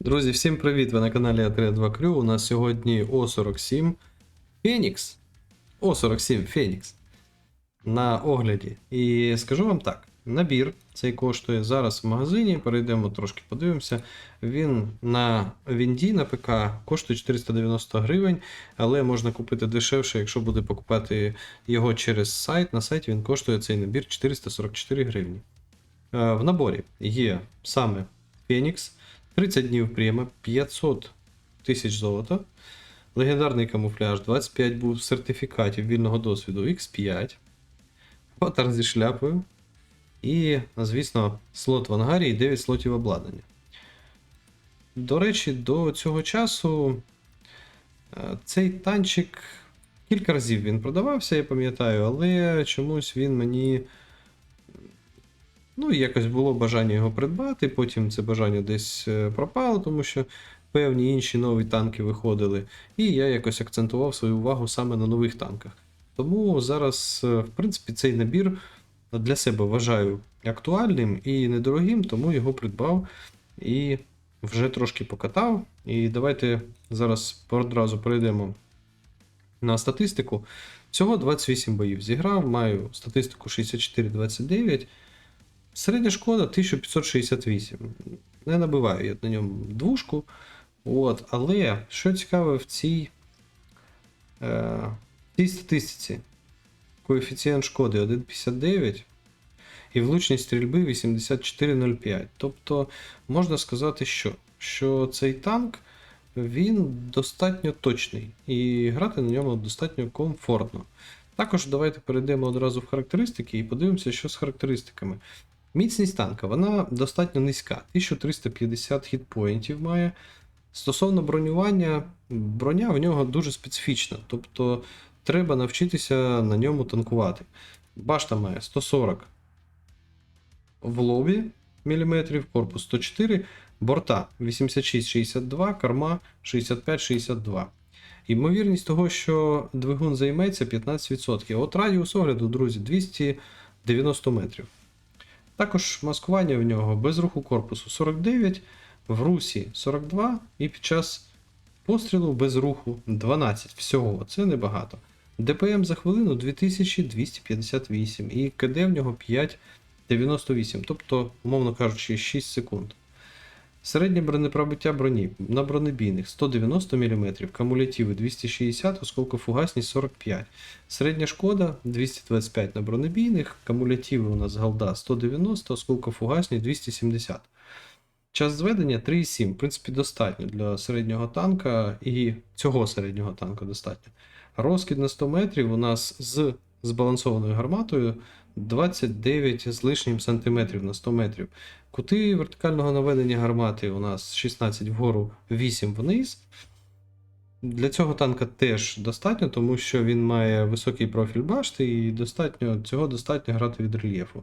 Друзі, всім привіт! Ви на каналі А32 Крю. У нас сьогодні О47 Фенікс. О47 Фенікс на огляді. І скажу вам так: набір цей коштує зараз в магазині. Перейдемо трошки подивимося. Він на Вінді на ПК коштує 490 гривень, але можна купити дешевше, якщо буде покупати його через сайт. На сайті він коштує цей набір 444 гривні. Е, В наборі є саме Фенікс. 30 днів према, 500 тисяч золота, легендарний камуфляж, 25 був сертифікатів вільного досвіду X5, патер зі шляпою і, звісно, слот в ангарі і 9 слотів обладнання. До речі, до цього часу е, цей танчик кілька разів він продавався, я пам'ятаю, але чомусь він мені. Ну, якось було бажання його придбати, потім це бажання десь е, пропало, тому що певні інші нові танки виходили. І я якось акцентував свою увагу саме на нових танках. Тому зараз, е, в принципі, цей набір для себе вважаю актуальним і недорогим, тому його придбав і вже трошки покатав. І давайте зараз одразу перейдемо на статистику. Всього 28 боїв зіграв, маю статистику 64-29. Середня шкода 1568. Не набиваю я на ньому двушку. От, але що цікаве в цій, е, цій статистиці, коефіцієнт шкоди 1,59 і влучність стрільби 84,05. Тобто можна сказати, що, що цей танк він достатньо точний і грати на ньому достатньо комфортно. Також давайте перейдемо одразу в характеристики і подивимося, що з характеристиками. Міцність танка вона достатньо низька. 1350 хітпоінтів має. Стосовно бронювання, броня в нього дуже специфічна, тобто треба навчитися на ньому танкувати. Башта має 140 в лобі мм, корпус 104, борта 86-62, корма 65-62. Ймовірність того, що двигун займеться 15%. От радіус огляду, друзі, 290 метрів. Також маскування в нього без руху корпусу 49, в русі 42 і під час пострілу без руху 12. Всього, це небагато. ДПМ за хвилину 2258 і КД в нього 5,98, тобто, умовно кажучи, 6 секунд. Середнє бронепробиття броні на бронебійних 190 мм, кумулятиви 260, осколкофугасність 45. Середня шкода 225 на бронебійних, кумулятиви у нас голда 190, осколкофугасність 270. Час зведення 3,7. В принципі, достатньо для середнього танка і цього середнього танка достатньо. Розкид на 100 метрів у нас з збалансованою гарматою 29 з лишнім сантиметрів на 100 метрів. Кути вертикального наведення гармати у нас 16 вгору, 8 вниз. Для цього танка теж достатньо, тому що він має високий профіль башти і достатньо, цього достатньо грати від рельєфу.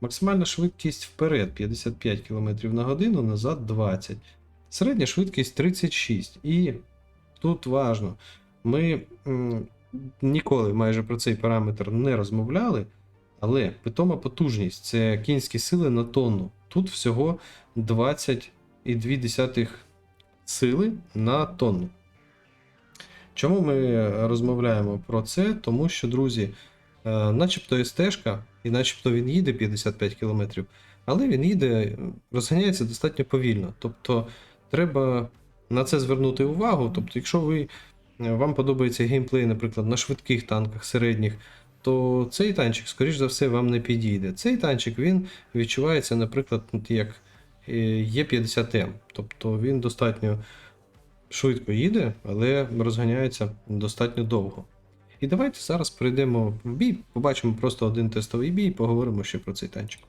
Максимальна швидкість вперед 55 км на годину, назад 20. Середня швидкість 36. І тут важно, ми м, ніколи майже про цей параметр не розмовляли, але питома потужність це кінські сили на тонну. Тут всього 20,2 сили на тонну. Чому ми розмовляємо про це? Тому що, друзі, е, начебто СТ-шка, і начебто він їде 55 км, але він їде, розганяється достатньо повільно. Тобто треба на це звернути увагу. Тобто, якщо ви, е, вам подобається геймплей, наприклад, на швидких танках середніх, то цей танчик, скоріш за все, вам не підійде. Цей танчик він відчувається, наприклад, як е, Є50М. Тобто він достатньо швидко їде, але розганяється достатньо довго. І давайте зараз перейдемо в бій, побачимо просто один тестовий бій і поговоримо ще про цей танчик.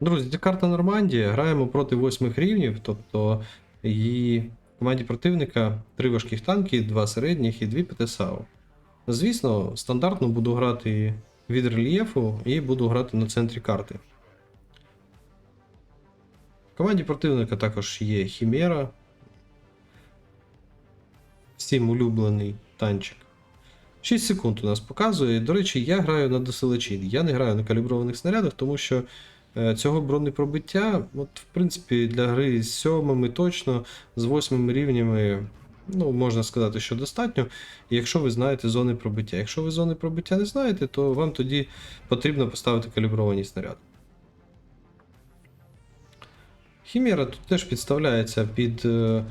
Друзі, це карта Нормандія. Граємо проти восьмих рівнів, тобто в команді противника три важких танки, два середніх і дві ПТСАУ. Звісно, стандартно буду грати від рельєфу і буду грати на центрі карти. В команді противника також є Хімера. Всім улюблений танчик. 6 секунд у нас показує. До речі, я граю на досилачі. Я не граю на каліброваних снарядах, тому що е, цього бронепробиття, от, в принципі, для гри з сьомими точно, з восьмими рівнями, ну, можна сказати, що достатньо, якщо ви знаєте зони пробиття. Якщо ви зони пробиття не знаєте, то вам тоді потрібно поставити калібровані снаряди. Хімера тут теж підставляється під е,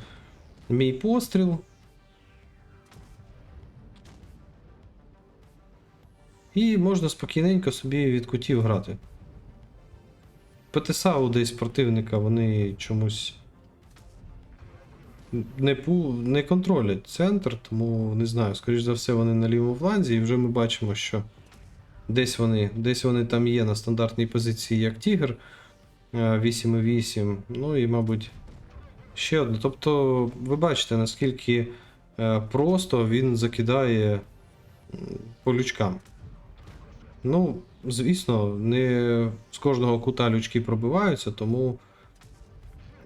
мій постріл. І можна спокійненько собі від кутів грати. ПТСАУ десь противника вони чомусь не, пу... не контролять центр, тому не знаю, скоріш за все, вони на лівому фланзі, і вже ми бачимо, що десь вони, десь вони там є на стандартній позиції, як Тігр е, 8,8. Ну і, мабуть, ще одне. Тобто, ви бачите, наскільки е, просто він закидає по лючкам. Ну, звісно, не з кожного кута лючки пробиваються, тому.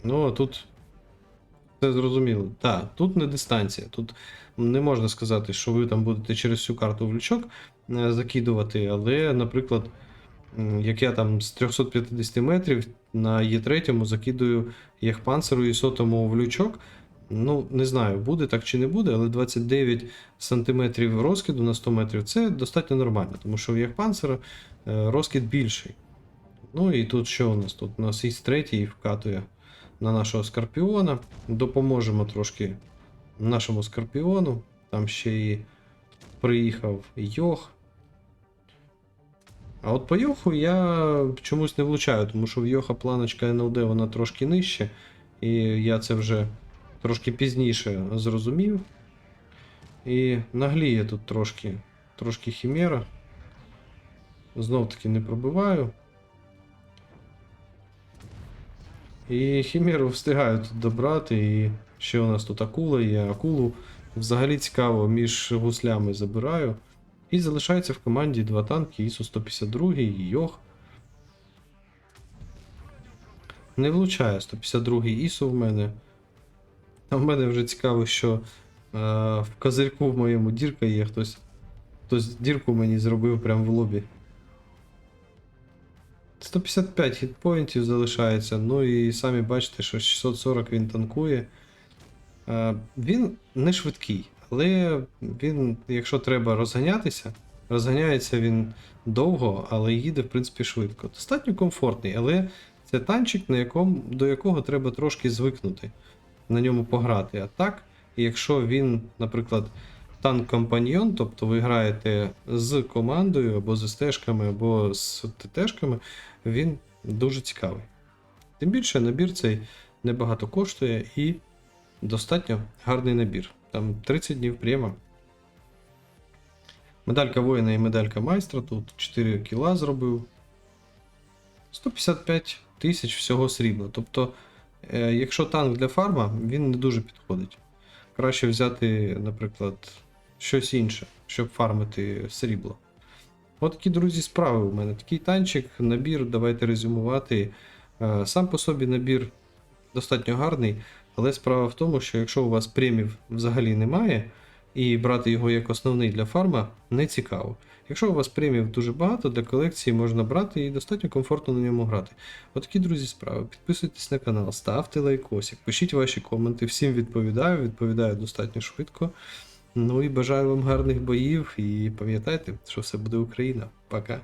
Ну, тут все зрозуміло. Так, тут не дистанція. Тут не можна сказати, що ви там будете через всю карту в лючок е, закидувати, але, наприклад, як я там з 350 метрів на Є3 закидую як панцеру і сотому в лючок. Ну, не знаю, буде так чи не буде, але 29 сантиметрів розкиду на 100 метрів це достатньо нормально, тому що в Яхпанцера е, розкид більший. Ну і тут що у нас? Тут у нас із третій вкатує на нашого скорпіона. Допоможемо трошки нашому скорпіону. Там ще і приїхав Йох. А от по Йоху я чомусь не влучаю, тому що в Йоха планочка НЛД вона трошки нижче, і я це вже трошки пізніше зрозумів. І нагліє тут трошки, трошки хімера. Знов таки не пробиваю. І хімеру встигаю тут добрати. І ще у нас тут акула є. Акулу взагалі цікаво між гуслями забираю. І залишається в команді два танки ісу 152 і Йох. Не влучає 152 ісу в мене. А в мене вже цікаво, що е, в козирьку в моєму дірка є хтось. Хтось дірку мені зробив прямо в лобі. 155 хітпоінтів залишається. Ну і самі бачите, що 640 він танкує. Е, він не швидкий, але він, якщо треба розганятися, розганяється він довго, але їде, в принципі, швидко. Достатньо комфортний, але це танчик, на якому, до якого треба трошки звикнути на ньому пограти. А так, якщо він, наприклад, танк-компаньйон, тобто ви граєте з командою або з СТ-шками, або з ТТ-шками, він дуже цікавий. Тим більше набір цей небагато коштує і достатньо гарний набір. Там 30 днів прямо. Медалька воїна і медалька майстра. Тут 4 кіла зробив. 155 тисяч всього срібла. Тобто, е, якщо танк для фарма, він не дуже підходить. Краще взяти, наприклад, щось інше, щоб фармити срібло. От такі, друзі, справи у мене. Такий танчик, набір, давайте резюмувати. Е, Сам по собі набір достатньо гарний, але справа в тому, що якщо у вас премів взагалі немає, і брати його як основний для фарма не цікаво. Якщо у вас премів дуже багато, для колекції можна брати і достатньо комфортно на ньому грати. Отакі, друзі, справи. Підписуйтесь на канал, ставте лайкосик, пишіть ваші коменти, всім відповідаю, відповідаю достатньо швидко. Ну і бажаю вам гарних боїв і пам'ятайте, що все буде Україна. Пока.